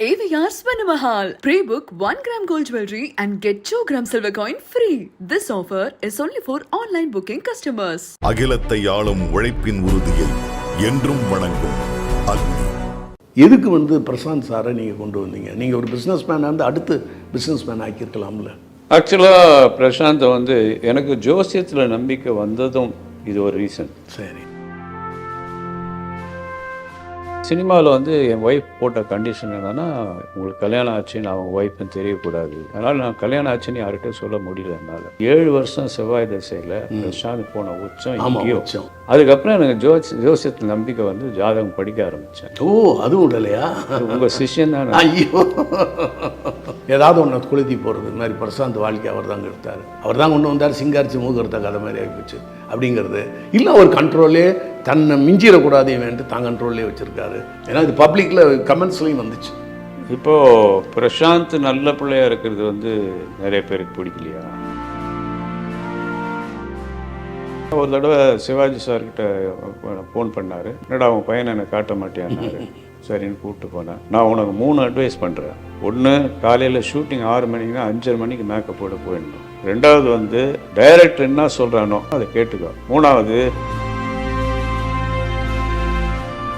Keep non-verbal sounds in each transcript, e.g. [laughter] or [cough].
AVR Swarnamahal. Pre-book 1 gram gold jewelry and get 2 gram silver coin free. This offer is only for online booking customers. அகிலத்தை ஆளும் உழைப்பின் உறுதியை என்றும் வணங்கும் அக்னி எதுக்கு வந்து பிரசாந்த் சாரை நீங்கள் கொண்டு வந்தீங்க நீங்கள் ஒரு பிஸ்னஸ் மேனாக இருந்து அடுத்து பிஸ்னஸ் மேன் ஆக்கியிருக்கலாம்ல ஆக்சுவலாக பிரசாந்த் வந்து எனக்கு ஜோசியத்தில் நம்பிக்கை வந்ததும் இது ஒரு ரீசன் சரி சினிமாவில் வந்து என் ஒய்ஃப் போட்ட கண்டிஷன் என்னன்னா உங்களுக்கு கல்யாணம் ஆச்சுன்னு அவங்க ஒய்ஃப்னு தெரியக்கூடாது. அதனால் நான் கல்யாணம் ஆச்சுன்னு யார்கிட்டயும் சொல்ல முடியல என்னால். ஏழு வருஷம் செவ்வாய் திசையில் பிரசாந்த் போன உச்சம் எங்கேயோ. உச்சம். அதுக்கப்புறம் எனக்கு ஜோஸ் ஜோசியத்தில் நம்பிக்கை வந்து ஜாதகம் படிக்க ஆரம்பித்தேன் ஓ அதுவும் விடலையா உங்கள் சிஷ்யன் தான். ஐயோ. ஏதாவது ஒன்று கொளுத்தி போடுறது. இந்த மாதிரி பிரசாந்த் வாழ்க்கை அவர் தான் எடுத்தார். அவர் தான் கொண்டு வந்தார் சிங்காரிச்சு மூக்கிறத கதை மாதிரி ஆகிப்போச்சு. அப்படிங்கிறது. இல்லை அவர் கண்ட்ரோலே தன்னை மிஞ்சிடக்கூடாது வேண்டு தான் கண்ட்ரோல்லே வச்சுருக்காரு. ஏன்னா இது பப்ளிக்கில் கமெண்ட்ஸ்லையும் வந்துச்சு. இப்போது பிரசாந்த் நல்ல பிள்ளையா இருக்கிறது வந்து நிறைய பேருக்கு பிடிக்கலையா? ஒரு தடவை சிவாஜி சார்கிட்ட ஃபோன் பண்ணார். என்னடா அவன் பையனை எனக்கு காட்ட மாட்டேன்னாரு சரின்னு கூப்பிட்டு போனேன் நான் உனக்கு மூணு அட்வைஸ் பண்ணுறேன் ஒன்று காலையில் ஷூட்டிங் ஆறு மணிக்குனா அஞ்சரை மணிக்கு மேக்கப் போட போயிடணும். ரெண்டாவது வந்து டைரக்டர் என்ன சொல்கிறானோ அதை கேட்டுக்கோ. மூணாவது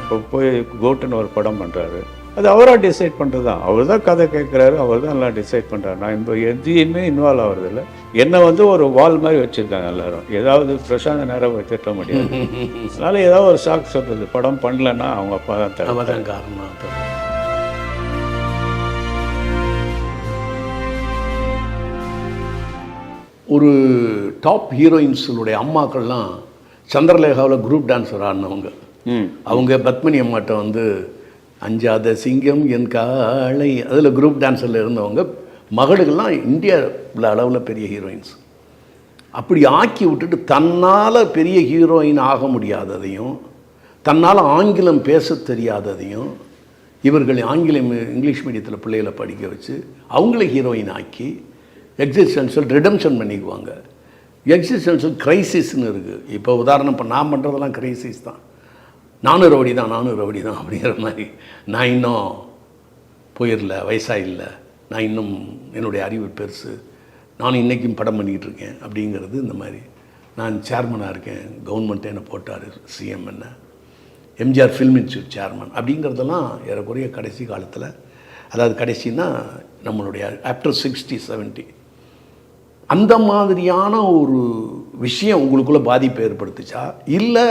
இப்போ போய் கோட்டுன்னு ஒரு படம் பண்ணுறாரு அது அவராக டிசைட் பண்ணுறது தான் அவர் தான் கதை கேட்குறாரு அவர் தான் எல்லாம் டிசைட் பண்ணுறாரு நான் இப்போ எதையுமே இன்வால்வ் ஆகிறதில்ல என்னை வந்து ஒரு வால் மாதிரி வச்சுருக்காங்க எல்லாரும். ஏதாவது பிரசாந்த நேரம் திட்ட முடியாது. [laughs] அதனால ஏதாவது ஒரு சாக்கு சொல்கிறது படம் பண்ணலன்னா அவங்க அப்பா தான் தான் காரணம். ஒரு டாப் ஹீரோயின்ஸுடைய அம்மாக்கள்லாம் சந்திரலேகாவில் குரூப் டான்ஸர் ஆடினவங்க. ம். அவங்க பத்மினி அம்மாட்ட வந்து அஞ்சாத சிங்கம் என் காளை அதில் குரூப் டான்ஸரில் இருந்தவங்க மகளுக்கெல்லாம் இந்தியாவில் அளவில் பெரிய ஹீரோயின்ஸ் அப்படி ஆக்கி விட்டுட்டு தன்னால் பெரிய ஹீரோயின் ஆக முடியாததையும் தன்னால் ஆங்கிலம் பேச தெரியாததையும் இவர்கள் ஆங்கிலம் இங்கிலீஷ் மீடியத்தில் பிள்ளைகளை படிக்க வச்சு அவங்கள ஹீரோயின் ஆக்கி எக்ஸிஸ்டன்ஷியல் ரிடம்ஷன் பண்ணிக்குவாங்க. எக்ஸிஸ்டன்ஷியல் கிரைசிஸ்னு இருக்குது இப்போ உதாரணம் இப்போ நான் பண்ணுறதெல்லாம் கிரைசிஸ் தான். நானும் ரவுடி தான் நானும் ரவுடி தான் அப்படிங்கிற மாதிரி. நான் இன்னும் போயிடல வயசாக இல்லை நான் இன்னும் என்னுடைய அறிவு பெருசு. நான் இன்றைக்கும் படம் பண்ணிக்கிட்டு இருக்கேன் அப்படிங்கிறது இந்த மாதிரி. நான் சேர்மனாக இருக்கேன். கவர்மெண்ட் என்னை போட்டார் சிஎம் என்ன. எம்ஜிஆர் ஃபில்ம் இன்ஸ்டியூட் சேர்மன் அப்படிங்கிறதெல்லாம் ஏறக்குறைய கடைசி காலத்தில். அதாவது கடைசின்னா நம்மளுடைய ஆஃப்டர் சிக்ஸ்டி செவன்ட்டி அந்த மாதிரியான ஒரு விஷயம் உங்களுக்குள்ளே பாதிப்பை ஏற்படுத்துச்சா? இல்லை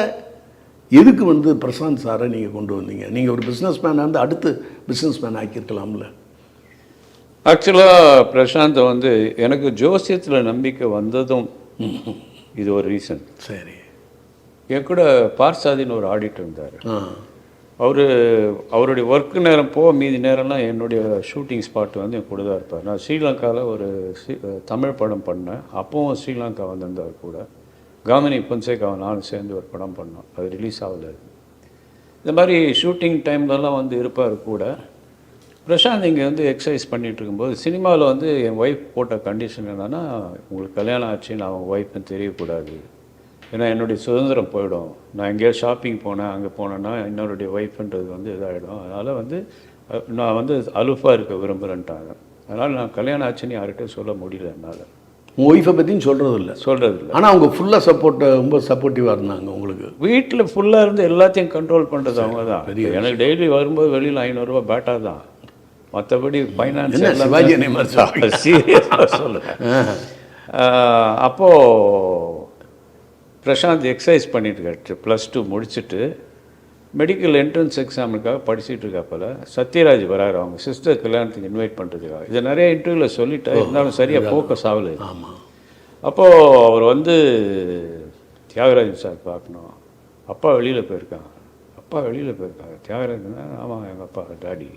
எதுக்கு வந்து பிரசாந்த் சாரை நீங்கள் கொண்டு வந்தீங்க? நீங்கள் ஒரு பிஸ்னஸ் மேனாக இருந்து அடுத்து பிஸ்னஸ் மேன் ஆக்கியிருக்கலாம்ல. ஆக்சுவலாக பிரசாந்த் வந்து எனக்கு ஜோசியத்தில் நம்பிக்கை வந்ததும் இது ஒரு ரீசன் சரி. என் கூட பார்சாதின்னு ஒரு ஆடிட்டர் இருந்தார். அவர் அவருடைய ஒர்க் நேரம் போக மீதி நேரம்லாம் என்னுடைய ஷூட்டிங் ஸ்பாட் வந்து என் கூட தான் இருப்பார். நான் ஸ்ரீலங்காவில் ஒரு தமிழ் படம் பண்ணேன். அப்போவும் ஸ்ரீலங்கா வந்திருந்தார் கூட. காமினி பொன்சேகாவை நானும் சேர்ந்து ஒரு படம் பண்ணோம். அது ரிலீஸ் ஆகல. இந்த மாதிரி ஷூட்டிங் டைம்லலாம் வந்து இருப்பார் கூட. பிரசாந்த் இங்கே வந்து எக்ஸசைஸ் பண்ணிட்டு இருக்கும்போது சினிமாவில் வந்து என் ஒய்ஃப் போட்ட கண்டிஷன் என்னன்னா உங்களுக்கு கல்யாணம் ஆச்சுன்னு அவங்க ஒய்ஃப்னு தெரியக்கூடாது. ஏன்னா என்னுடைய சுதந்திரம் போயிடும். நான் எங்கேயோ ஷாப்பிங் போனேன் அங்கே போனேன்னா என்னோடைய ஒய்ஃப்ன்றது வந்து இதாகிடும் அதனால் வந்து நான் வந்து அலுஃபாக இருக்க விரும்புகிறேன்ட்டாங்க அதனால் நான் கல்யாணம் ஆச்சுன்னு யார்கிட்டயும் சொல்ல முடியல என்னால். உங்கள் ஒய்ஃபை பற்றியும் சொல்கிறது இல்லை சொல்கிறது இல்லை ஆனால் அவங்க ஃபுல்லாக சப்போர்ட் ரொம்ப சப்போர்ட்டிவாக இருந்தாங்க உங்களுக்கு. வீட்டில் ஃபுல்லாக இருந்து எல்லாத்தையும் கண்ட்ரோல் பண்ணுறது அவங்க தான். எனக்கு டெய்லி வரும்போது வெளியில் ஐநூறுரூவா பேட்டா தான். மற்றபடி ஃபைனான்ஸ் சிவாஜி? சீரியஸாக சொல்லுங்கள் அப்போது பிரசாந்த் எக்ஸசைஸ் பண்ணிட்டு இருக்காரு. ப்ளஸ் டூ முடிச்சுட்டு மெடிக்கல் என்ட்ரன்ஸ் எக்ஸாமுக்காக படிச்சுட்டு இருக்காப்பல சத்யராஜ் வராரு அவங்க. சிஸ்டர் கல்யாணத்துக்கு இன்வைட் பண்ணுறதுக்காக இதை நிறைய இன்டர்வியூவில் சொல்லிட்டேன் இருந்தாலும் சரியாக ஃபோக்கஸ் ஆகலை. ஆமாம் அப்போது அவர் வந்து தியாகராஜன் சார் பார்க்கணும். அப்பா வெளியில் போயிருக்காங்க. அப்பா வெளியில் போயிருக்காங்க. தியாகராஜன் ஆமாம் எங்கள் அப்பா டாடி.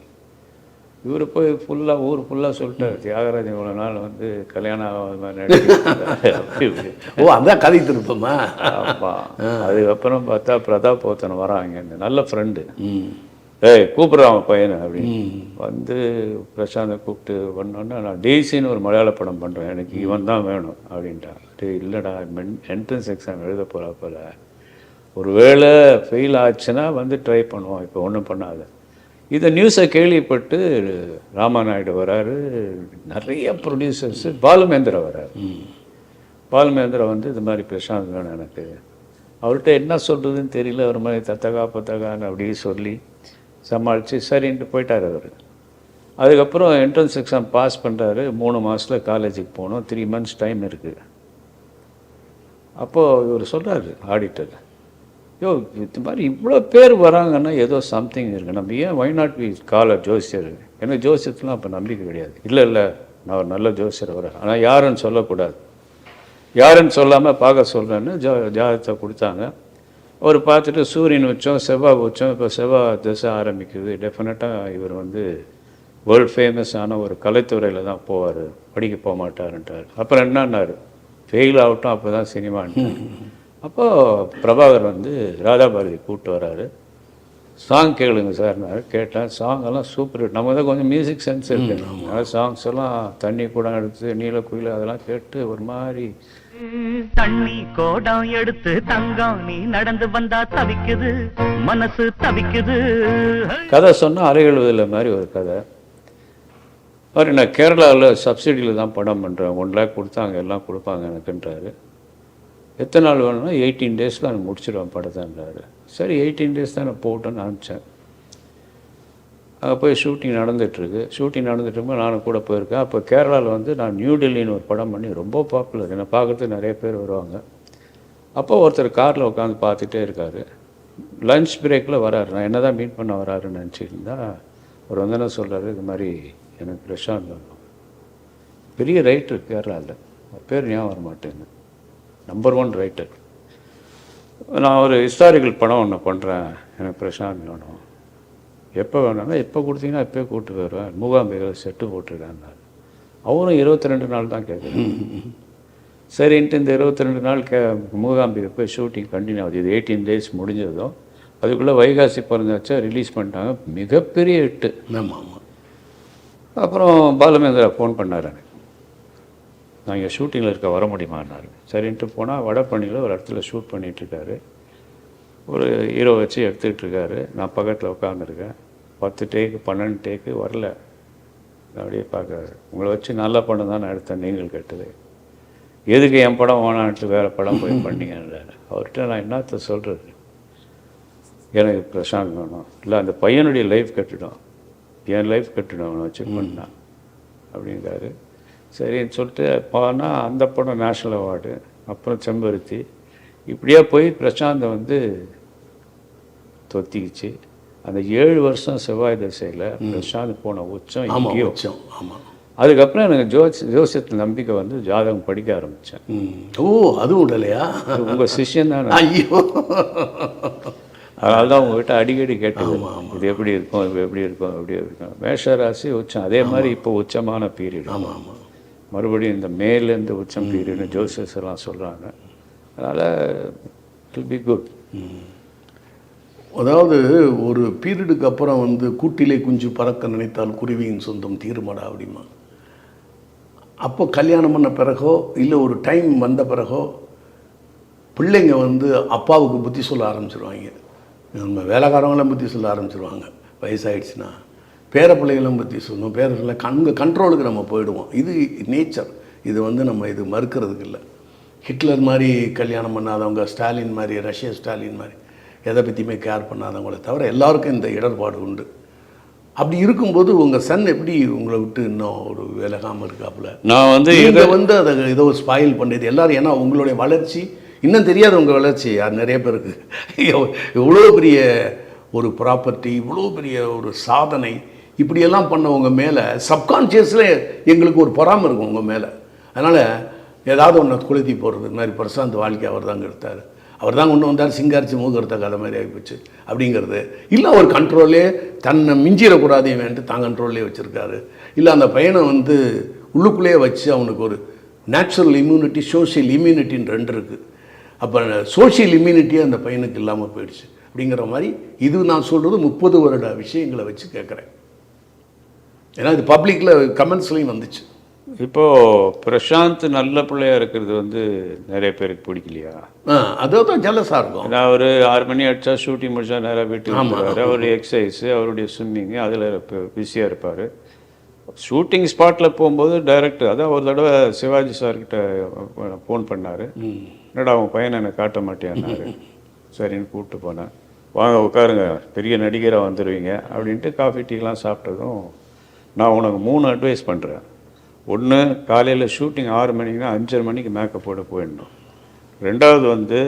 இவர் போய் ஃபுல்லாக ஊர் ஃபுல்லாக சொல்லிட்டார். தியாகராஜன் இவ்வளோ நாள் வந்து கல்யாணம் ஆகாத மாதிரி ஓ அதான் கதை திருப்பமா ஆமாம் அதுக்கப்புறம் பார்த்தா பிரதாப் ஒருத்தன் வரான் இங்கேருந்து. நல்ல ஃப்ரெண்டு ஏய் கூப்பிட்றான் அவன் பையனை அப்படின்னு. வந்து பிரசாந்தை கூப்பிட்டு பண்ணோன்னே நான் டெய்ஸின்னு ஒரு மலையாள படம் பண்ணுறேன் எனக்கு இவன் தான் வேணும். அப்படின்ட்டான். இல்லைடா மென் என்ட்ரன்ஸ் எக்ஸாம் எழுத போகிறா போல. ஒரு வேளை ஃபெயில் ஆச்சுன்னா வந்து ட்ரை பண்ணுவோம். இப்போ ஒன்றும் பண்ணாத. இந்த நியூஸை கேள்விப்பட்டு ராமாநாயுடு வராரு நிறைய ப்ரொடியூசர்ஸு பாலுமேந்திரா வராரு. பாலுமேந்திரா வந்து இது மாதிரி பிரசாந்த் வேணும் எனக்கு. அவர்கிட்ட என்ன சொல்கிறதுன்னு தெரியல ஒரு மாதிரி தத்தகா பத்தகான்னு அப்படின்னு சொல்லி சமாளித்து சரின்ட்டு போயிட்டார் அவர். அதுக்கப்புறம் என்ட்ரன்ஸ் எக்ஸாம் பாஸ் பண்ணுறாரு மூணு மாதத்தில் காலேஜுக்கு போகணும் த்ரீ மந்த்ஸ் டைம் இருக்குது அப்போது இவர் சொல்கிறாரு ஆடிட்டர் யோ இது மாதிரி இவ்வளோ பேர் வராங்கன்னா ஏதோ சம்திங் இருக்குது நம்ம ஏன் வை நாட் வி கால ஜோசியர் ஏன்னா ஜோசியத்துலாம் அப்போ நம்பிக்கை கிடையாது. இல்லை இல்லை நான் ஒரு நல்ல ஜோசியர் வரேன் ஆனால் யாருன்னு சொல்லக்கூடாது. யாருன்னு சொல்லாமல் பார்க்க சொல்கிறேன்னு ஜா ஜாதகத்தை கொடுத்தாங்க. அவர் பார்த்துட்டு சூரியன் உச்சம் செவ்வாய் உச்சம் இப்போ செவ்வாய் திசை ஆரம்பிக்குது. டெஃபினட்டாக இவர் வந்து வேர்ல்ட் ஃபேமஸான ஒரு கலைத்துறையில் தான் போவார். படிக்க போக மாட்டாருன்ட்டார் அப்புறம் என்னன்னாரு? ஃபெயில் ஆகட்டும் அப்போ தான் சினிமான்னு அப்போது பிரபாகர் வந்து ராதாபாரதி கூப்பிட்டு வராரு. சாங் கேளுங்க சார்னாரு கேட்டேன் சாங் எல்லாம் சூப்பர் நம்ம தான் கொஞ்சம் மியூசிக் சென்ஸ் இருக்கு. அதனால் சாங்ஸ் எல்லாம் தண்ணி கூட எடுத்து நீல குயில் அதெல்லாம் கேட்டு ஒரு மாதிரி. தண்ணி கோடம் எடுத்து தங்கம் நீ நடந்து வந்தா தவிக்குது. மனசு தவிக்குது. கதை சொன்னால் அறைகழுவதில் மாதிரி ஒரு கதை. மாதிரி நான் கேரளாவில் சப்சிடியில் தான் படம் பண்ணுறேன் ஒன் லேக் கொடுத்தாங்க எல்லாம் கொடுப்பாங்க எனக்குன்றாரு. எத்தனை நாள் வேணும்னா எயிட்டீன் டேஸில் நான் முடிச்சிடுவேன் படத்தைன்றாரு. சரி எயிட்டீன் டேஸ் தான் நான் போட்டோன்னு அனுப்பிச்சேன். அங்கே போய் ஷூட்டிங் நடந்துகிட்ருக்கு ஷூட்டிங் நடந்துட்டு நானும் கூட போயிருக்கேன். அப்போ கேரளாவில் வந்து நான் நியூ டெல்லின்னு ஒரு படம் பண்ணி ரொம்ப பாப்புலர் என்னை பார்க்குறதுக்கு நிறைய பேர் வருவாங்க. அப்போ ஒருத்தர் காரில் உட்காந்து பார்த்துட்டே இருக்காரு. லஞ்ச் பிரேக்கில் வராரு. நான் என்ன தான் மீட் பண்ண வராருன்னு நினச்சிருந்தா அவர் வந்து என்ன சொல்கிறாரு இது மாதிரி எனக்கு பிரஷாந்த் பெரிய ரைட்டர் கேரளாவில் பேர் ஞாபகம் வர மாட்டேங்குது. நம்பர் ஒன் ரைட்டர் நான் ஒரு ஹிஸ்டாரிக்கல் படம் ஒன்று பண்ணுறேன் எனக்கு பிரசாந்த் வேணும். எப்போ வேணும்னா எப்போ கொடுத்தீங்கன்னா எப்போயே கூப்பிட்டு போயிடுவேன். மூகாம்பிகையில் செட்டு போட்டிருக்காங்க அவரும் இருபத்தி ரெண்டு நாள் தான் கேட்குறேன் சரின்ட்டு இந்த இருபத்தி ரெண்டு நாள் கே மூகாம்பிகை போய் ஷூட்டிங் கண்டினியூ ஆகுது. இது எயிட்டீன் டேஸ் முடிஞ்சதும் அதுக்குள்ளே வைகாசி பிறந்தாச்சா ரிலீஸ் பண்ணிட்டாங்க. மிகப்பெரிய ஹிட்டு ஆமாம் ஆமாம் அப்புறம் பாலுமேந்திரா ஃபோன் பண்ணார் எனக்கு. நான் இங்கே ஷூட்டிங்கில் இருக்க வர முடியுமான்னாரு சரின்ட்டு போனால் வடபழனியில் ஒரு இடத்துல ஷூட் பண்ணிகிட்ருக்காரு ஒரு ஹீரோ வச்சு எடுத்துக்கிட்டு இருக்காரு. நான் பக்கத்தில் உட்காந்துருக்கேன் பத்து டேக்கு பன்னெண்டு டேக்கு வரல. அப்படியே பார்க்குறாரு. உங்களை வச்சு நல்ல படம் தான் நான் எடுத்தேன் நீங்கள் கேட்டது. எதுக்கு என் படம் வேணான்ட்டு வேறு படம் போய் பண்ணீங்கன்றாரு. அவர்கிட்ட நான் என்னத்த சொல்கிறது எனக்கு பிரசாந்த் வேணும். இல்லை அந்த பையனுடைய லைஃப் கட்டிடும். என் லைஃப் கட்டிடும். அவனை வச்சு பண்ணான் அப்படிங்கிறாரு. சரின்னு சொல்லிட்டு போனால் அந்த படம் நேஷ்னல் அவார்டு அப்புறம் செம்பருத்தி. இப்படியே போய் பிரசாந்தை வந்து தொத்திக்கிச்சு. அந்த ஏழு வருஷம் செவ்வாய் திசையில் பிரசாந்த் போன உச்சம் எங்கேயோ. உச்சம் ஆமாம் அதுக்கப்புறம் எனக்கு ஜோசி ஜோசியத்தில் நம்பிக்கை வந்து ஜாதகம் படிக்க ஆரம்பித்தேன். ஓ அதுவும் விடலையா உங்கள் சிஷ்யன் தான். ஐயோ. அதனால தான் உங்ககிட்ட அடிக்கடி கேட்டது. இது எப்படி இருக்கும் இது எப்படி இருக்கும் எப்படி இருக்கும். மேஷ ராசி உச்சம். அதே மாதிரி இப்போ உச்சமான பீரியட் ஆமாம் ஆமாம் மறுபடியும் இந்த மேலேருந்து உச்சம் பீரியட்னு ஜோசியர்ஸ் எல்லாம் சொல்கிறாங்க அதனால் இட் பி குட் அதாவது ஒரு பீரியடுக்கு அப்புறம் வந்து கூட்டிலே குஞ்சு பறக்க நினைத்தால் குருவியின் சொந்தம் தீருமடா அப்படிமா? அப்போ கல்யாணம் பண்ண பிறகோ இல்லை ஒரு டைம் வந்த பிறகோ பிள்ளைங்க வந்து அப்பாவுக்கு புத்தி சொல்ல ஆரம்பிச்சிருவாங்க. நம்ம வேலைக்காரங்களும் புத்தி சொல்ல ஆரம்பிச்சிருவாங்க. வயசாயிடுச்சுன்னா. பேர பிள்ளைகளும் சொல்லணும் பேர பிள்ளை கண் கண்ட்ரோலுக்கு நம்ம போயிடுவோம். இது நேச்சர் இது வந்து நம்ம இது மறுக்கிறதுக்கு இல்லை. ஹிட்லர் மாதிரி கல்யாணம் பண்ணாதவங்க ஸ்டாலின் மாதிரி ரஷ்ய ஸ்டாலின் மாதிரி எதை பற்றியுமே கேர் பண்ணாதவங்கள தவிர எல்லாருக்கும் இந்த இடர்பாடு உண்டு. அப்படி இருக்கும்போது உங்கள் சன் எப்படி உங்களை விட்டு இன்னும் ஒரு விலகாமல் இருக்காப்புல? நான் வந்து நீங்க வந்து அதை ஏதோ ஸ்பாயில் பண்ணுறது எல்லாரும் ஏன்னா உங்களுடைய வளர்ச்சி இன்னும் தெரியாது உங்கள் வளர்ச்சி யார் நிறைய பேருக்கு. [laughs] எவ்வளோ பெரிய ஒரு ப்ராப்பர்ட்டி இவ்வளோ பெரிய ஒரு சாதனை இப்படியெல்லாம் பண்ணவங்க மேலே சப்கான்ஷியஸில் எங்களுக்கு ஒரு பொறாமை இருக்கும் உங்கள் மேலே. அதனால் ஏதாவது ஒன்று குளுத்தி போடுறது இந்த மாதிரி பிரசாந்த் வாழ்க்கை அவர் தாங்க எடுத்தார். அவர் தான் கொண்டு வந்தார் சிங்காரிச்சு மூக்கெடுத்த கதை மாதிரி ஆகிப்போச்சு. அப்படிங்கிறது. இல்லை அவர் கண்ட்ரோலே தன்னை மிஞ்சிடக்கூடாது வேண்டு தான் கண்ட்ரோல்லே வச்சுருக்காரு. இல்லை அந்த பையனை வந்து உள்ளுக்குள்ளேயே வச்சு அவனுக்கு ஒரு நேச்சுரல் இம்யூனிட்டி சோஷியல் இம்யூனிட்டின்னு ரெண்டு இருக்குது அப்போ சோஷியல் இம்யூனிட்டியே அந்த பையனுக்கு இல்லாமல் போயிடுச்சு. அப்படிங்கிற மாதிரி இது நான் சொல்கிறது முப்பது வருட விஷயங்களை வச்சு கேட்குறேன் ஏன்னா இது பப்ளிக்கில் கமெண்ட்ஸ்லையும் வந்துச்சு. இப்போ பிரசாந்த் நல்ல பிள்ளையா இருக்கிறது வந்து நிறைய பேருக்கு பிடிக்கலையா? ஆ அதான் ஜெல்லஸாக இருக்கும். ஏன்னா அவர் ஆறு மணி அடிச்சா ஷூட்டிங் முடிச்சா நேராக வீட்டுக்கு வந்துடுவார் அவருடைய எக்ஸசைஸ் அவருடைய ஸ்விம்மிங்கு அதில் பிஸியாக இருப்பார். ஷூட்டிங் ஸ்பாட்டில் போகும்போது டைரக்டர் அதான் ஒரு தடவை சிவாஜி சார்கிட்ட ஃபோன் பண்ணார். என்னடா அவன் பையனை எனக்கு காட்ட மாட்டேன்னாரு சரின்னு கூப்பிட்டு போனேன் வாங்க உட்காருங்க. பெரிய நடிகராக வந்துடுவீங்க அப்படின்ட்டு காஃபி டீலாம் சாப்பிட்டதும் நான் உனக்கு மூணு அட்வைஸ் பண்ணுறேன் ஒன்று காலையில் ஷூட்டிங் ஆறு மணிக்குனா அஞ்சரை மணிக்கு மேக்கப் போட போயிடணும். ரெண்டாவது வந்து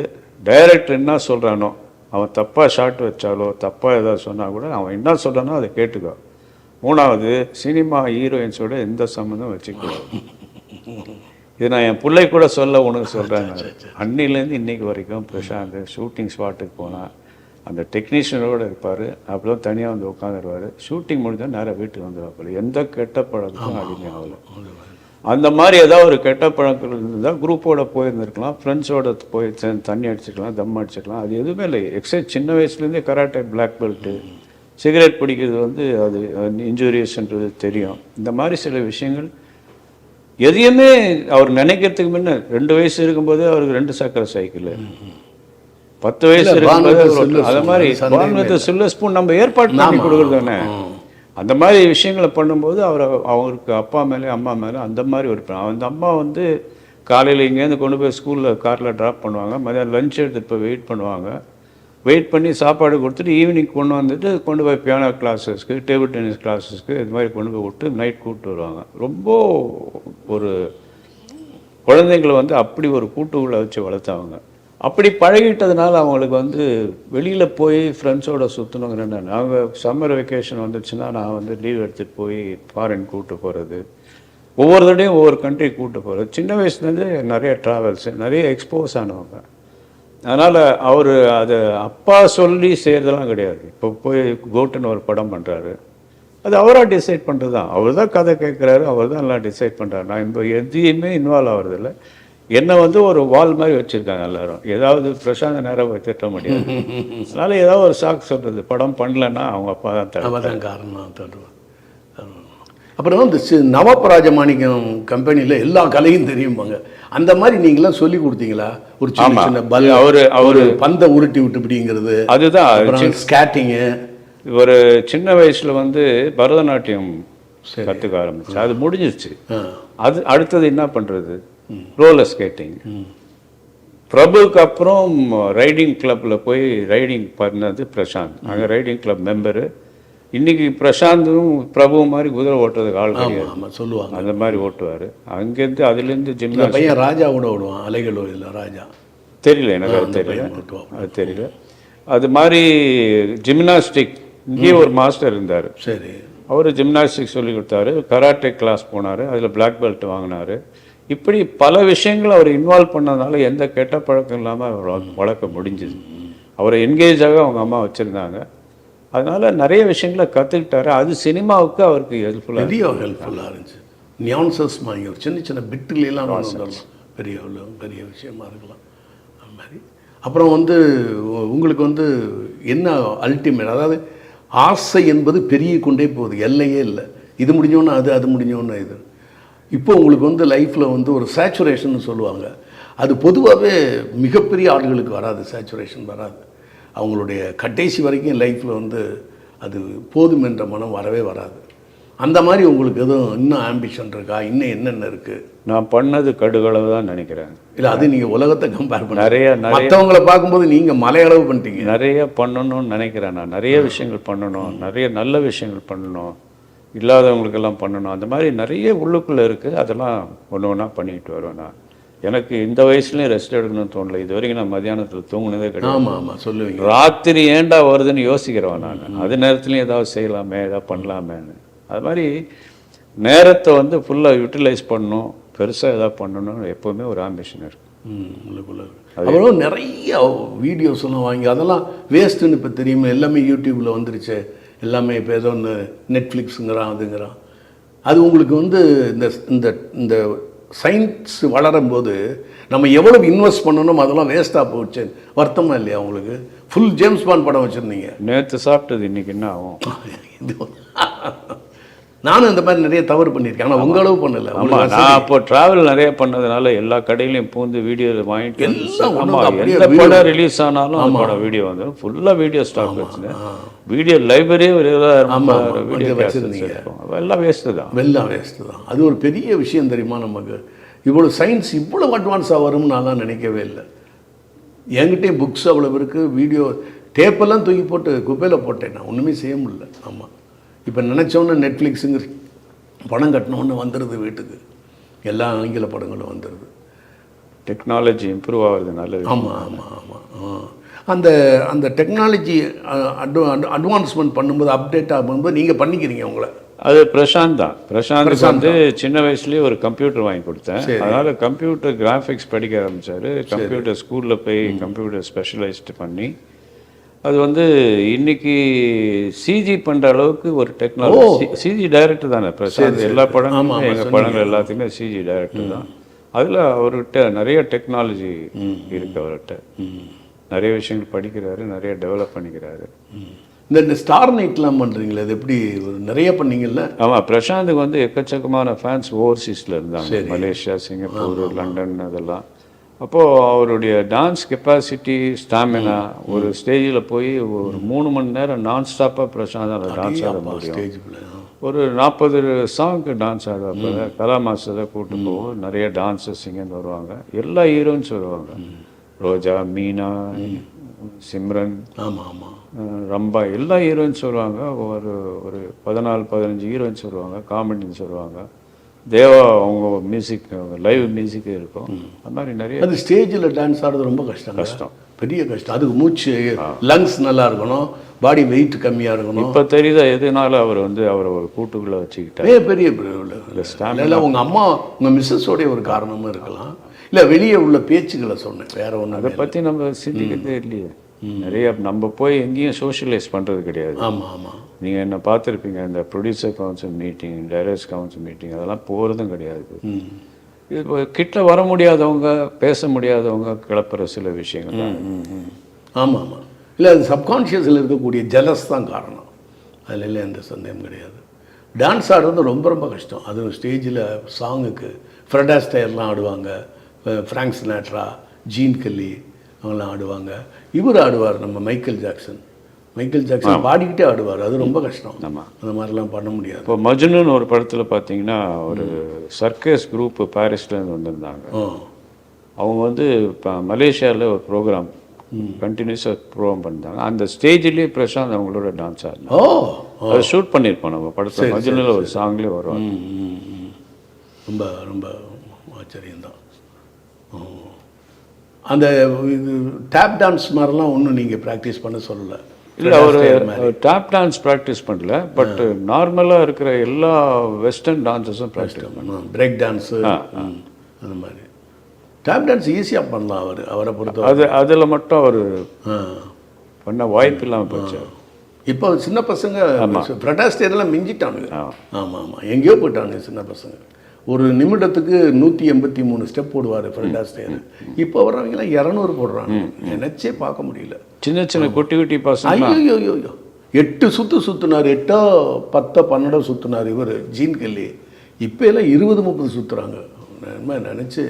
டைரக்டர் என்ன சொல்கிறானோ அவன் தப்பாக ஷாட் வச்சாலோ தப்பாக ஏதாவது சொன்னால் கூட அவன் என்ன சொல்கிறானோ அதை கேட்டுக்கோ. மூணாவது சினிமா ஹீரோயின்ஸோட எந்த சம்மந்தம் வச்சுக்கூடாது இது நான் என் பிள்ளை கூட சொல்ல உனக்கு சொல்கிறேன் அன்னிலேருந்து இன்னைக்கு வரைக்கும் பிரசாந்த் ஷூட்டிங் ஸ்பாட்டுக்கு போனால் அந்த டெக்னீஷியனோட இருப்பார். அப்புறம் தனியாக வந்து உட்காந்துருவார். ஷூட்டிங் முடிஞ்சால் நேராக வீட்டுக்கு வந்துடுவாப்புல எந்த கெட்ட பழக்கமும் அடிமை ஆகலை. அந்த மாதிரி ஏதாவது ஒரு கெட்ட பழக்கம் இருந்தால் குரூப்போட போயிருந்துருக்கலாம். ஃப்ரெண்ட்ஸோட போய் தண்ணி அடிச்சுக்கலாம் தம் அடிச்சுக்கலாம். அது எதுவுமே இல்லை. எக்ஸைஸ் சின்ன வயசுலேருந்தே கராட்டே பிளாக் பெல்ட்டு சிகரெட் பிடிக்கிறது வந்து அது இன்ஜூரியஸ்ன்றது தெரியும். இந்த மாதிரி சில விஷயங்கள் எதையுமே அவர் நினைக்கிறதுக்கு முன்ன ரெண்டு வயசு இருக்கும்போது அவருக்கு ரெண்டு சக்கர சைக்கிள் பத்து வயசு அது மாதிரி இல்லை. silver spoon நம்ம ஏற்பாடு பண்ணி. கொடுக்குறது தானே. அந்த மாதிரி விஷயங்களை பண்ணும்போது அவர் அவருக்கு அப்பா மேலே அம்மா மேலே அந்த மாதிரி ஒரு அந்த அம்மா வந்து காலையில் இங்கேருந்து கொண்டு போய் ஸ்கூலில் காரில் ட்ராப் பண்ணுவாங்க மதியம் லஞ்ச் எடுத்து இப்போ வெயிட் பண்ணுவாங்க வெயிட் பண்ணி சாப்பாடு கொடுத்துட்டு ஈவினிங் கொண்டு வந்துட்டு கொண்டு போய் பியானோ கிளாஸஸ்க்கு டேபிள் டென்னிஸ் கிளாஸஸ்க்கு இது மாதிரி கொண்டு போய் விட்டு நைட் கூப்பிட்டு வருவாங்க ரொம்ப ஒரு குழந்தைங்களை வந்து அப்படி ஒரு கூட்டுக்குள்ளே வச்சு வளர்த்தவங்க அப்படி பழகிட்டதுனால அவங்களுக்கு வந்து வெளியில் போய் ஃப்ரெண்ட்ஸோட சுற்றணுங்கிற நாங்கள் சம்மர் வெக்கேஷன் வந்துச்சுன்னா நான் வந்து லீவ் எடுத்துகிட்டு போய் ஃபாரின் கூப்பிட்டு போகிறது ஒவ்வொரு தடையும் ஒவ்வொரு கண்ட்ரி கூப்பிட்டு போகிறது சின்ன வயசுலேருந்து நிறைய ட்ராவல்ஸு நிறைய எக்ஸ்போஸ் ஆனவங்க. அதனால் அவர் அதை அப்பா சொல்லி செய்கிறதெல்லாம் கிடையாது. இப்போ போய் கோட்டுன்னு ஒரு படம் பண்ணுறாரு அது அவராக டிசைட் பண்ணுறது தான் அவர் தான் கதை கேட்குறாரு அவர் தான் எல்லாம் டிசைட் பண்ணுறாரு நான் இப்போ எதையுமே இன்வால்வ் ஆகிறதில்ல என்னை வந்து ஒரு வால் மாதிரி வச்சுருக்காங்க எல்லாரும். ஏதாவது பிரசாந்த நேரம் திட்ட முடியாது. [laughs] அதனால் ஏதாவது ஒரு சாக்கு சொல்கிறது படம் பண்ணலன்னா அவங்க அப்பா தான் தான் காரணம் அப்புறம் இந்த சி- நவப்பராஜ மாணிக்கம் கம்பெனியில் எல்லா கலையும் தெரியுமாங்க அந்த மாதிரி நீங்களாம் சொல்லி கொடுத்தீங்களா? ஒரு சின்ன. சின்ன பல் அவரு- அவரு- பந்தை உருட்டி விட்டு பிடிங்கிறது. அதுதான். ஸ்கேட்டிங்கு ஒரு சின்ன வயசுல வந்து பரதநாட்டியம் கற்றுக்க ஆரம்பிச்சு. அது முடிஞ்சிருச்சு. அது அடுத்தது என்ன பண்றது? ரோலர் ஸ்கேட்டிங் பிரபுக்கு அப்புறம் ரைடிங் கிளப்ல போய் ரைடிங் பண்ணது பிரசாந்த். அங்கே ரைடிங் கிளப் மெம்பரு இன்னைக்கு பிரசாந்தும் பிரபு மாதிரி குதிரை ஓட்டுறதுக்கு ஆள் கிடையாது. சொல்லுவாங்க. அந்த மாதிரி ஓட்டுவார். அங்கேருந்து அதுலேருந்து ஜிம்னா பையன் ராஜா கூட விடுவான் அலைகள் இல்லை ராஜா. தெரியல எனக்கு அது தெரியல. அது தெரியல. அது மாதிரி ஜிம்னாஸ்டிக் இங்கேயே ஒரு மாஸ்டர் இருந்தார். சரி. அவர் ஜிம்னாஸ்டிக் சொல்லி கொடுத்தாரு. கராட்டே கிளாஸ் போனார். அதில் பிளாக் பெல்ட் வாங்கினாரு. இப்படி பல விஷயங்கள் அவர் இன்வால்வ் பண்ணதுனால எந்த கெட்ட பழக்கம் இல்லாமல் அவர் வள- வளர்க்க முடிஞ்சுது. அவரை என்கேஜாக அவங்க அம்மா வச்சுருந்தாங்க. அதனால நிறைய விஷயங்களை கற்றுக்கிட்டாரு அது சினிமாவுக்கு அவருக்கு ஹெல்ப்ஃபுல்லாக பெரிய ஹெல்ப்ஃபுல்லாக இருந்துச்சு. நியான்சஸ் மாதிரி சின்ன சின்ன பிட்டுலாம் பெரிய பெரிய விஷயமா இருக்கலாம். அந்த மாதிரி. அப்புறம் வந்து உங்களுக்கு வந்து என்ன அல்டிமேட் அதாவது ஆசை என்பது பெருகி கொண்டே போகுது. எல்லையே இல்லை. இது முடிஞ்சோன்னா அது அது முடிஞ்சோன்னா இது. இப்போ உங்களுக்கு வந்து லைஃப்பில் வந்து ஒரு சேச்சுரேஷன் சொல்லுவாங்க. அது பொதுவாகவே மிகப்பெரிய ஆட்களுக்கு வராது சேச்சுரேஷன் வராது. அவங்களுடைய கடைசி வரைக்கும் லைஃப்பில் வந்து அது போதும் என்ற மனம் வரவே வராது. அந்த மாதிரி உங்களுக்கு எதுவும் இன்னும் ஆம்பிஷன் இருக்கா? இன்னும் என்னென்ன இருக்குது நான் பண்ணது கடுகளவு தான் நினைக்கிறேன். இல்லை அது நீங்கள் உலகத்தை கம்பேர் பண்ண. நிறைய நிறைய மற்றவங்கள பார்க்கும்போது நீங்கள் மலையளவு பண்ணிட்டீங்க. நிறைய பண்ணணும்னு நினைக்கிறேன் நான். நிறைய விஷயங்கள் பண்ணணும். நிறைய நல்ல விஷயங்கள் பண்ணணும். இல்லாதவங்களுக்கெல்லாம் பண்ணணும். அந்த மாதிரி நிறைய உள்ளுக்குள்ளே இருக்குது அதெல்லாம் ஒன்று ஒன்றா பண்ணிட்டு வருவேன் நான். எனக்கு இந்த வயசுலேயும் ரெஸ்ட் எடுக்கணும்னு தோணல. இது வரைக்கும் நான் மத்தியானத்தில் தூங்குனதே கிடையாது. ஆமாம் ஆமாம் சொல்லுவீங்க. ராத்திரி ஏன்டா வருதுன்னு யோசிக்கிறவன் நான். அது நேரத்துலையும் ஏதாவது செய்யலாமே ஏதாவது பண்ணலாமேன்னு. அது மாதிரி நேரத்தை வந்து ஃபுல்லாக யூட்டிலைஸ் பண்ணணும். பெருசாக ஏதாவது பண்ணணும்னு எப்போவுமே ஒரு ஆம்பிஷன் இருக்குது இருக்கு. அப்புறம் நிறைய வீடியோஸ் எல்லாம் வாங்கி அதெல்லாம் வேஸ்ட்டுன்னு இப்போ தெரியுமா எல்லாமே யூடியூப்பில் வந்துருச்சு. எல்லாமே இப்போ ஏதோ ஒன்று நெட்ஃப்ளிக்ஸுங்கிறான் அதுங்கிறான். அது உங்களுக்கு வந்து இந்த இந்த இந்த சயின்ஸ் வளரும்போது நம்ம எவ்வளவு இன்வெஸ்ட் பண்ணணும் அதெல்லாம் வேஸ்ட்டாக போச்சு. வருத்தமா இல்லையா உங்களுக்கு? ஃபுல் ஜேம்ஸ் பாண்ட் படம் வச்சுருந்தீங்க. நேற்று சாப்பிட்டது இன்னைக்கு என்ன ஆகும்? [laughs] இது நானும் இந்த மாதிரி நிறைய தவறு பண்ணியிருக்கேன். ஆனால் உங்க அளவு பண்ணல. ஆமா உங்களுக்கு நான் அப்போ டிராவல் நிறைய பண்ணதுனால எல்லா கடையிலையும் பூந்து வீடியோ வாங்கிட்டு வந்து- எல்லாம் ஒண்ணு ஆமா, அப்படியே எந்த video- படம் ரிலீஸ் ஆனாலும் அந்த படம் வீடியோ வந்துடும் ஃபுல்லா வீடியோ ஸ்டாக் வச்சுருந்தேன். வீடியோ லைப்ரரியே ஒரு இருபதாயிரம் வீடியோ வச்சிருந்தீங்க. எல்லாம் வேஸ்ட்டு தான். வெள்ளம் வேஸ்ட்டு தான். அது ஒரு பெரிய விஷயம் தெரியுமா நமக்கு? இவ்வளோ சயின்ஸ் இவ்வளோ அட்வான்ஸாக வரும்னு நான்லாம் நினைக்கவே இல்லை. என்கிட்டயும் புக்ஸ் அவ்வளோ இருக்குது வீடியோ டேப்பெல்லாம் தூக்கி போட்டு குப்பையில் போட்டேன் நான். ஒன்றுமே செய்ய முடியல. ஆமாம் இப்போ நினச்சோன்னு நெட்ஃப்ளிக்ஸுங்க பணம் கட்டினோன்னு வந்துடுது வீட்டுக்கு. எல்லா ஆங்கில படங்களும் வந்துடுது டெக்னாலஜி இம்ப்ரூவ் ஆகுறது நல்லது. ஆமாம் ஆமாம் ஆமாம் அந்த அந்த டெக்னாலஜி அட்வான்ஸ்மெண்ட் பண்ணும்போது அப்டேட் ஆகும்போது நீங்கள் பண்ணிக்கிறீங்க உங்களை. அது பிரசாந்த் தான். பிரசாந்த் வந்து சின்ன வயசுலயே ஒரு கம்ப்யூட்டர் வாங்கி கொடுத்தேன். அதனால கம்ப்யூட்டர் கிராஃபிக்ஸ் படிக்க ஆரம்பிச்சாரு. கம்ப்யூட்டர் ஸ்கூல்ல போய் கம்ப்யூட்டர் ஸ்பெஷலைஸ்ட் பண்ணி அது வந்து இன்னைக்கு சிஜி பண்ற அளவுக்கு ஒரு டெக்னாலஜி சிஜி டைரக்டர் தானே? பிரசாந்த் எல்லா படங்களும் ஆமா, எங்க படங்கள் எல்லாத்தையுமே சிஜி டைரக்டர் தான். அதுல அவர்கிட்ட நிறைய டெக்னாலஜி இருக்கு அவர்கிட்ட. நிறைய விஷயங்கள் படிக்கிறாரு நிறைய டெவலப் பண்ணிக்கிறாரு. இந்த ஸ்டார் நைட்லாம் பண்ணுறீங்களே அது எப்படி ஒரு நிறைய பண்ணீங்கல்ல? ஆமா பிரசாந்துக்கு வந்து எக்கச்சக்கமான ஃபேன்ஸ் ஓவர்சீஸில் இருந்தாங்க. மலேசியா சிங்கப்பூர் லண்டன் அதெல்லாம். அப்போது அவருடைய டான்ஸ் கெப்பாசிட்டி ஸ்டாமினா ஒரு ஸ்டேஜில் போய் ஒரு மூணு மணி நேரம் நான் ஸ்டாப்பாக பிரசாந்தால் டான்ஸ் ஆட முடியும். ஒரு நாற்பது சாங்க்கு டான்ஸ் ஆடுறப்ப கலா மாஸ்டர் கூட்டு போவோம். நிறைய டான்ஸர்ஸ் இங்கேருந்து வருவாங்க. எல்லா ஹீரோயின்ஸ் வருவாங்க. ரோஜா மீனா சிம்ரன் ஆமாம் ஆமாம் ரம்பா எல்லா ஹீரோயின்ஸ் வருவாங்க. ஒரு ஒரு பதினாலு பதினஞ்சு ஹீரோயின்ஸ் வருவாங்க. காமெடின்ஸ் வருவாங்க. தேவா அவங்க மியூசிக் லைவ் மியூசிக் இருக்கும். அந்த மாதிரி நிறைய அது ஸ்டேஜில் டான்ஸ் ஆடுறது ரொம்ப கஷ்டம் கஷ்டம். பெரிய கஷ்டம். அதுக்கு மூச்சு லங்ஸ் நல்லா இருக்கணும். பாடி வெயிட் கம்மியாக இருக்கணும். இப்போ தெரியுதா எதனால அவர் வந்து அவரை ஒரு கூட்டுக்குள்ளே வச்சுக்கிட்டார்? பெரிய இல்லை உங்கள் அம்மா உங்கள் மிஸ்ஸஸோடைய ஒரு காரணமும் இருக்கலாம். இல்லை வெளியே உள்ள பேச்சுக்களை சொன்னேன். வேற அதை ஒன்றும் பற்றி நம்ம சிந்திக்கிறதே இல்லையே. நிறைய நம்ம போய் எங்கேயும் சோஷியலைஸ் பண்ணுறது கிடையாது. ஆமாம் ஆமாம் நீங்கள் என்ன பார்த்துருப்பீங்க இந்த producer council meeting directors council meeting அதெல்லாம் போகிறதும் கிடையாது. இது இப்போ கிட்ட வர முடியாதவங்க பேச முடியாதவங்க கிளப்புற சில விஷயங்கள் ஆமாம் ஆமாம் இல்லை அது சப்கான்ஷியஸில் இருக்கக்கூடிய ஜலஸ் தான் காரணம். அதில் இல்லை எந்த சந்தேகம் கிடையாது. டான்ஸ் ஆடுறது ரொம்ப ரொம்ப கஷ்டம். அது ஸ்டேஜில் சாங்குக்கு ஃப்ரெட் ஆஸ்டையர்லாம் ஆடுவாங்க. ஃப்ராங்க் சினாட்ரா ஜீன் கல்லி அவங்களாம் ஆடுவாங்க. இவர் ஆடுவார் நம்ம மைக்கேல் ஜாக்சன். மைக்கேல் ஜாக்சன் பாடிக்கிட்டே ஆடுவார். அது ரொம்ப கஷ்டம். ஆமாம். அந்த மாதிரிலாம் பண்ண முடியாது. இப்போ மஜ்னுன்னு ஒரு படத்தில் பார்த்தீங்கன்னா ஒரு சர்க்கஸ் குரூப் பாரிஸ்லேருந்து வந்திருந்தாங்க. அவங்க வந்து இப்போ மலேசியாவில் ஒரு ப்ரோக்ராம் கண்டினியூஸாக ப்ரோக்ராம் பண்ணிருந்தாங்க. அந்த ஸ்டேஜ்லேயே பிரசாந்த் அவங்களோட டான்ஸ் ஓ அதை ஷூட் பண்ணியிருப்போம் நம்ம படத்தில். மஜ்னுல ஒரு சாங்லேயே வருவாங்க. ம், ம். ரொம்ப ரொம்ப ஆச்சரியம்தான். அந்த இது டேப் டான்ஸ் மாதிரிலாம் ஒன்றும் நீங்கள் ப்ராக்டிஸ் பண்ண சொல்லலை. இல்லை அவர் டாப் டான்ஸ் ப்ராக்டிஸ் பண்ணல பட் நார்மலாக இருக்கிற எல்லா வெஸ்டர்ன் டான்ஸஸும் ப்ராக்டிஸ் பிரேக் டான்ஸு அந்த மாதிரி. டேப் டான்ஸ் ஈஸியாக பண்ணலாம் அவர் அவரை பொறுத்த அது அதில் மட்டும் அவர். பண்ண வாய்ப்பு இல்லாமல் போச்சு. இப்போ சின்ன பசங்க ஃப்ரெட்டாஸ்டேர்லாம் மிஞ்சிட்டானுங்க. ஆமாம் ஆமாம் எங்கேயோ போயிட்டானுங்க சின்ன பசங்க. ஒரு நிமிடத்துக்கு நூற்றி எண்பத்தி மூணு ஸ்டெப் போடுவார் ஃப்ரெண்டாஸ்டேர் இப்போ வர்றவங்கலாம் இரநூறு போடுறாங்க. நினச்சே பார்க்க முடியல. சின்ன சின்ன குட்டி குட்டி பசங்க. ஐயோ ஐயோ எட்டு சுத்து சுத்துனார் எட்டோ பத்தோ பன்னெண்டோ சுத்துனார் இவர் ஜீன் கல்லி இப்போ எல்லாம் இருபது முப்பது என்ன நினச்சி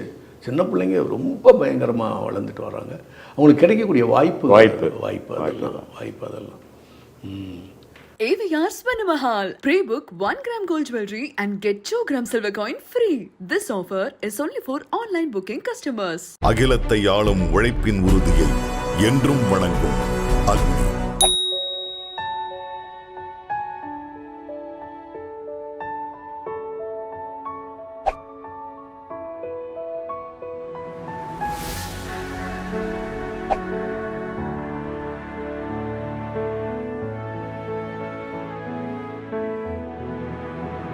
சின்ன பிள்ளைங்க ரொம்ப பயங்கரமாக வளர்ந்துட்டு வராங்க அவங்களுக்கு கிடைக்கக்கூடிய வாய்ப்பு. வாய்ப்பு. வாய்ப்பு அதெல்லாம் வாய்ப்பு அதெல்லாம். ம். AVR Swanamahal. Pre-book 1 gram gold jewelry and get 2 gram silver coin free. This offer is only for online booking customers. அகிலத்தை ஆளும் உழைப்பின் உறுதியை என்றும் வணங்கும் அக்னி